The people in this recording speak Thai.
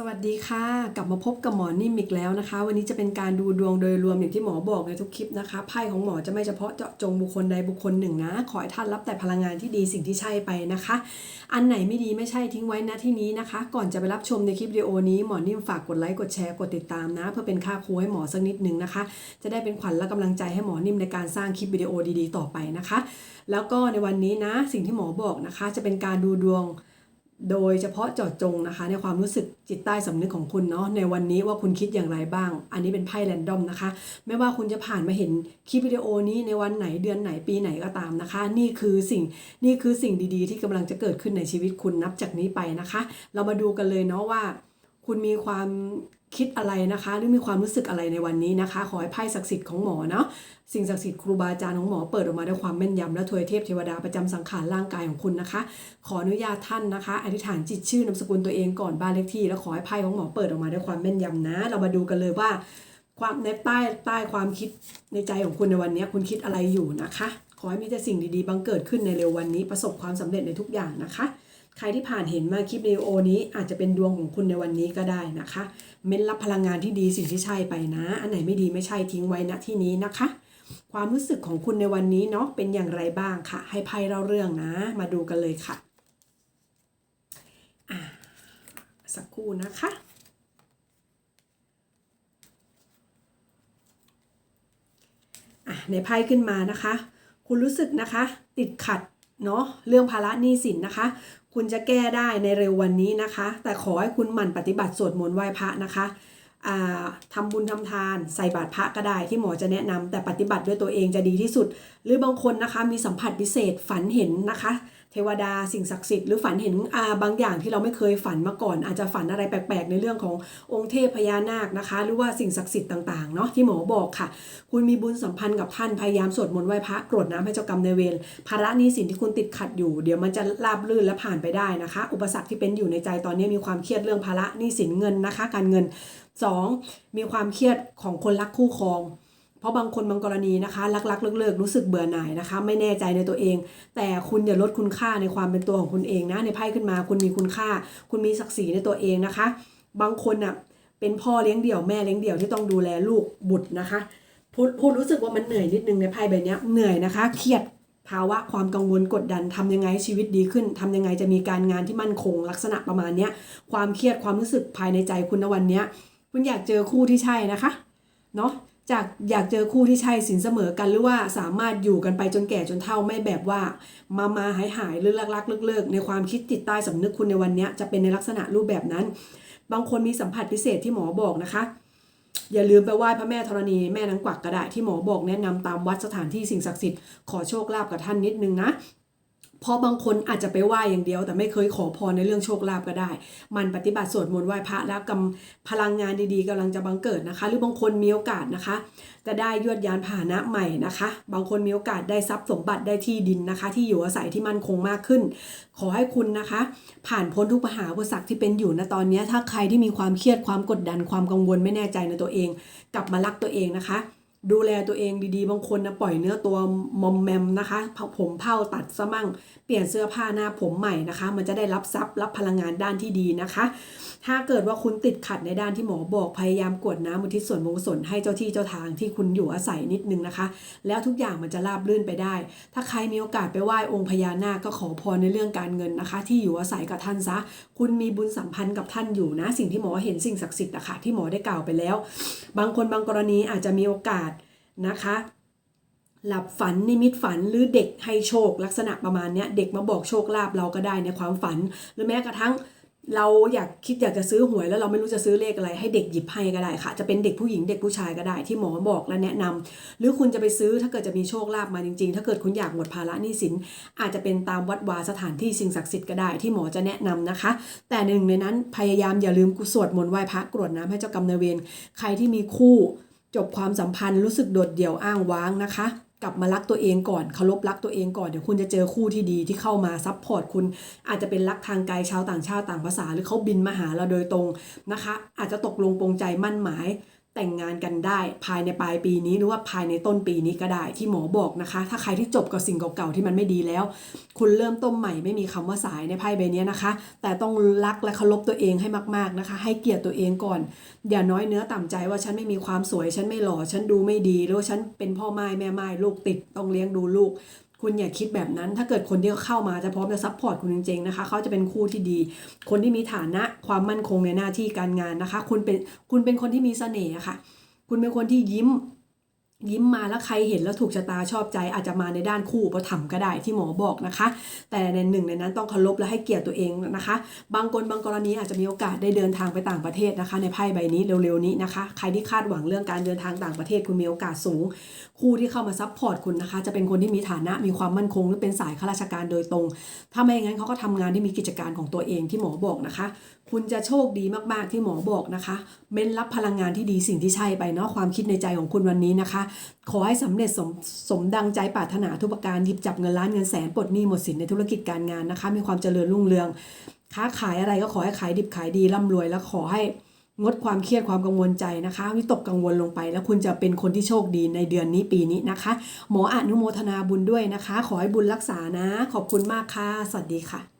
สวัสดีค่ะ กลับมาพบกับหมอนิ่มอีกแล้วนะคะ วันนี้จะเป็นการดูดวงโดยรวมอย่างที่หมอบอกในทุกคลิปนะคะไพ่ของหมอจะไม่เฉพาะเจาะจงบุคคลใดบุคคลหนึ่งนะขอให้ท่านรับแต่พลังงานที่ดีสิ่งที่ใช่ไปนะคะ อันไหนไม่ดีไม่ใช่ทิ้งไว้นะที่นี้นะคะ ก่อนจะไปรับชมในคลิปวิดีโอนี้หมอนิ่มฝากกดไลค์กดแชร์กดติดตามนะ เพื่อเป็นค่าครูให้หมอสักนิดหนึ่งนะคะ จะได้เป็นขวัญและกำลังใจให้หมอนิ่มในการสร้างคลิปวิดีโอดีๆ ต่อไปนะคะ แล้วก็ในวันนี้นะสิ่งที่หมอบอกนะคะ จะเป็นการดูดวง โดยเฉพาะเจาะจงนะคะ ในความรู้สึกจิตใต้สำนึกของคุณเนาะในวันนี้ว่าคุณคิดอย่างไรบ้าง อันนี้เป็นไพ่แรนดอมนะคะ ไม่ว่าคุณจะผ่านมาเห็นคลิปวิดีโอนี้ในวันไหนเดือนไหนปีไหนก็ตามนะคะ นี่คือสิ่งนี่คือสิ่งดีๆ ที่กำลังจะเกิดขึ้นในชีวิตคุณนับจากนี้ไปนะคะ เรามาดูกันเลยเนาะว่า คุณมีความ คิดอะไรนะคะ หรือมีความรู้สึกอะไรในวันนี้นะคะ ขอให้ไพ่ศักดิ์สิทธิ์ของหมอเนาะสิ่งศักดิ์สิทธิ์ครูบาอาจารย์ของหมอเปิดออกมาด้วยความแม่นยำและทวยเทพเทวดาประจำสังขารร่างกายของคุณนะคะ ขออนุญาตท่านนะคะ อธิษฐานจิตชื่อนามสกุลตัวเองก่อนบ้านเลขที่ แล้วขอให้ไพ่ของหมอเปิดออกมาด้วยความแม่นยำนะ เรามาดูกันเลยว่าความในใต้ใต้ความคิดในใจของคุณในวันนี้คุณคิดอะไรอยู่นะคะ ขอให้มีแต่สิ่งดีๆบังเกิดขึ้นในเร็ววันนี้ประสบความสำเร็จในทุกอย่างนะคะ ใครที่ผ่านเห็นมาคลิปวิดีโอนี้อาจจะเป็นดวงของคุณในวันนี้ก็ได้นะคะ เม้นรับพลังงานที่ดีสิ่งที่ใช่ไปนะ อันไหนไม่ดีไม่ใช่ทิ้งไว้ณที่นี้นะคะ ความรู้สึกของคุณในวันนี้เนาะเป็นอย่างไรบ้างค่ะ ให้ไพ่เล่าเรื่องนะ มาดูกันเลยค่ะอะสักครู่นะคะอะในไพ่ขึ้นมานะคะ คุณรู้สึกนะคะ ติดขัด เนาะเรื่องภาระหนี้สินนะคะ คุณจะแก้ได้ในเร็ววันนี้นะคะ แต่ขอให้คุณหมั่นปฏิบัติสวดมนต์ไหว้พระนะคะทำทำบุญทำทานใส่บาตรพระก็ได้ที่หมอจะแนะนำแต่ปฏิบัติด้วยตัวเองจะดีที่สุด หรือบางคนนะคะมีสัมผัสพิเศษฝันเห็นนะคะ เทวดาสิ่งศักดิ์สิทธิ์หรือฝันเห็นอาบางอย่างที่เราไม่เคยฝันมาก่อน อาจจะฝันอะไรแปลกๆ ในเรื่องขององค์เทพพญานาคนะคะ หรือว่าสิ่งศักดิ์สิทธิ์ต่างๆเนาะที่หมอบอกค่ะ คุณมีบุญสัมพันธ์กับท่านพยายามสวดมนต์ไหว้พระกรวดน้ำให้เจ้ากรรมนายเวรภาระนี้สินที่คุณติดขัดอยู่เดี๋ยวมันจะราบรื่นและผ่านไปได้นะคะ อุปสรรคที่เป็นอยู่ในใจตอนนี้มีความเครียดเรื่องภาระนี้สินเงินนะคะ การเงิน 2. มีความเครียดของคนรักคู่ครอง เพราะบางคนบางกรณีนะคะรักๆเลิกๆรู้สึกเบื่อหน่ายนะคะ ไม่แน่ใจในตัวเอง แต่คุณอย่าลดคุณค่าในความเป็นตัวของคุณเองนะในไพ่ขึ้นมา คุณมีคุณค่า คุณมีศักดิ์ศรีในตัวเองนะคะ บางคนอะเป็นพ่อเลี้ยงเดี่ยวแม่เลี้ยงเดี่ยวที่ต้องดูแลลูกบุตรนะคะพูดพูดรู้สึกว่ามันเหนื่อยนิดนึงในไพ่ใบนี้เหนื่อยนะคะเครียดภาวะความกังวลกดดันทำยังไงชีวิตดีขึ้นทำยังไงจะมีการงานที่มั่นคงลักษณะประมาณเนี้ยความเครียดความรู้สึกภายในใจคุณในวันเนี้ยคุณอยากเจอคู่ที่ใช่นะคะเนาะ จากอยากเจอคู่ที่ใช่สินเสมอกันหรือว่าสามารถอยู่กันไปจนแก่จนเฒ่าไม่แบบว่า มามาหายหายหรือลักลักเลิกเลิกในความคิดจิตใต้สำนึกคุณในวันนี้จะเป็นในลักษณะรูปแบบนั้น บางคนมีสัมผัสพิเศษที่หมอบอกนะคะ อย่าลืมไปไหว้พระแม่ธรณีแม่นางกวักก็ได้ที่หมอบอกแนะนำตามวัดสถานที่สิ่งศักดิ์สิทธิ์ขอโชคลาภกับท่านนิดนึงนะ เพราะบางคนอาจจะไปไหว้อย่างเดียว แต่ไม่เคยขอพรในเรื่องโชคลาภก็ได้ มันปฏิบัติสวดมนต์ไหว้พระแล้วกำพลังงานดีๆกำลังจะบังเกิดนะคะ หรือบางคนมีโอกาสนะคะ จะได้ยวดยานพาหนะใหม่นะคะ บางคนมีโอกาสได้ทรัพย์สมบัติได้ที่ดินนะคะ ที่อยู่อาศัยที่มั่นคงมากขึ้น ขอให้คุณนะคะ ผ่านพ้นทุกปัญหาอุปสรรคที่เป็นอยู่ณตอนนี้ถ้าใครที่มีความเครียดความกดดันความกังวลไม่แน่ใจในตัวเอง กลับมารักตัวเองนะคะ ดูแลตัวเองดีๆ บางคนนะปล่อยเนื้อตัวมอมแมมนะคะผมเผ้าตัดซะมั่ง เปลี่ยนเสื้อผ้าหน้าผมใหม่นะคะ มันจะได้รับทรัพย์รับพลังงานด้านที่ดีนะคะ ถ้าเกิดว่าคุณติดขัดในด้านที่หมอบอกพยายามกวดน้ำอุทิศส่วนบุญกุศลให้เจ้าที่เจ้าทางที่คุณอยู่อาศัยนิดนึงนะคะ แล้วทุกอย่างมันจะราบรื่นไปได้ ถ้าใครมีโอกาสไปไหว้องค์พญานาคก็ขอพรในเรื่องการเงินนะคะ ที่อยู่อาศัยกับท่านซะ คุณมีบุญสัมพันธ์กับท่านอยู่นะ สิ่งที่หมอเห็นสิ่งศักดิ์สิทธิ์อะค่ะที่หมอได้กล่าวไปแล้ว บางคนบางกรณีอาจจะมีโอกาส นะคะ หลับฝันนิมิตฝันหรือเด็กให้โชคลักษณะประมาณเนี้ยเด็กมาบอกโชคลาภเราก็ได้ในความฝัน หรือแม้กระทั่งเราอยากคิดอยากจะซื้อหวยแล้วเราไม่รู้จะซื้อเลขอะไร ให้เด็กหยิบให้ก็ได้ค่ะ จะเป็นเด็กผู้หญิงเด็กผู้ชายก็ได้ที่หมอบอกและแนะนำหรือคุณจะไปซื้อถ้าเกิดจะมีโชคลาภมาจริงๆ ถ้าเกิดคุณอยากหมดภาระหนี้สิน อาจจะเป็นตามวัดวาสถานที่สิ่งศักดิ์สิทธิ์ก็ได้ที่หมอจะแนะนำนะคะ แต่หนึ่งในนั้นพยายามอย่าลืมกุสวดมนต์ไหว้พระกรวดน้ำให้เจ้ากรรมนายเวรใครที่มีคู่ จบความสัมพันธ์รู้สึกโดดเดี่ยวอ้างว้างนะคะ กลับมารักตัวเองก่อนเคารพรักตัวเองก่อนเดี๋ยวคุณจะเจอคู่ที่ดีที่เข้ามาซัพพอร์ตคุณอาจจะเป็นรักทางไกลชาวต่างชาติต่างภาษา หรือเขาบินมาหาเราโดยตรงนะคะ อาจจะตกลงปรงใจมั่นหมาย แต่งงานกันได้ ภายในปลายปีนี้หรือว่าภายในต้นปีนี้ก็ได้ที่หมอบอกนะคะ ถ้าใครที่จบกับสิ่งเก่าๆที่มันไม่ดีแล้ว คุณเริ่มต้นใหม่ไม่มีคำว่าสายในไพ่ใบนี้นะคะ แต่ต้องรักและเคารพตัวเองให้มากๆนะคะ ให้เกียรติตัวเองก่อน อย่าน้อยเนื้อต่ำใจว่าฉันไม่มีความสวย ฉันไม่หล่อฉันดูไม่ดีหรือว่าฉันเป็นพ่อไม้แม่ไม้ลูกติดต้องเลี้ยงดูลูก คุณอย่าคิดแบบนั้น ถ้าเกิดคนที่เข้ามาจะพร้อมจะซัพพอร์ตคุณจริงๆนะคะ เขาจะเป็นคู่ที่ดี คนที่มีฐานะความมั่นคงในหน้าที่การงานนะคะ คุณเป็นคุณเป็นคนที่มีเสน่ห์ค่ะ คุณเป็นคนที่ยิ้ม ยิ้มมาแล้วใครเห็นแล้วถูกชะตาชอบใจ อาจจะมาในด้านคู่อุปถัมก็ได้ที่หมอบอกนะคะ แต่ในหนึ่งในนั้นต้องเคารพและให้เกียรติตัวเองนะคะ บางคนบางกรณีอาจจะมีโอกาสได้เดินทางไปต่างประเทศนะคะ ในไพ่ใบนี้เร็วๆนี้นะคะ ใครที่คาดหวังเรื่องการเดินทางต่างประเทศคุณมีโอกาสสูง คู่ที่เข้ามาซัพพอร์ตคุณนะคะ จะเป็นคนที่มีฐานะมีความมั่นคงหรือเป็นสายข้าราชการโดยตรง ถ้าไม่อย่างนั้นเขาก็ทำงานที่มีกิจการของตัวเองที่หมอบอกนะคะ คุณจะโชคดีมากๆที่หมอบอกนะคะ เม้นรับพลังงานที่ดีสิ่งที่ใช่ไปเนาะความคิดในใจของคุณวันนี้นะคะ ขอให้สำเร็จสมสมดังใจปรารถนาทุกประการหยิบจับเงินล้านเงินแสนปลดหนี้หมดสินในธุรกิจการงานนะคะ มีความเจริญรุ่งเรือง ค้าขายอะไรก็ขอให้ขายดิบขายดีร่ำรวย แล้วขอให้งดความเครียดความกังวลใจนะคะ วิตกกังวลลงไป แล้วคุณจะเป็นคนที่โชคดีในเดือนนี้ปีนี้นะคะ หมออนุโมทนาบุญด้วยนะคะ ขอให้บุญรักษานะ ขอบคุณมากค่ะสวัสดีค่ะ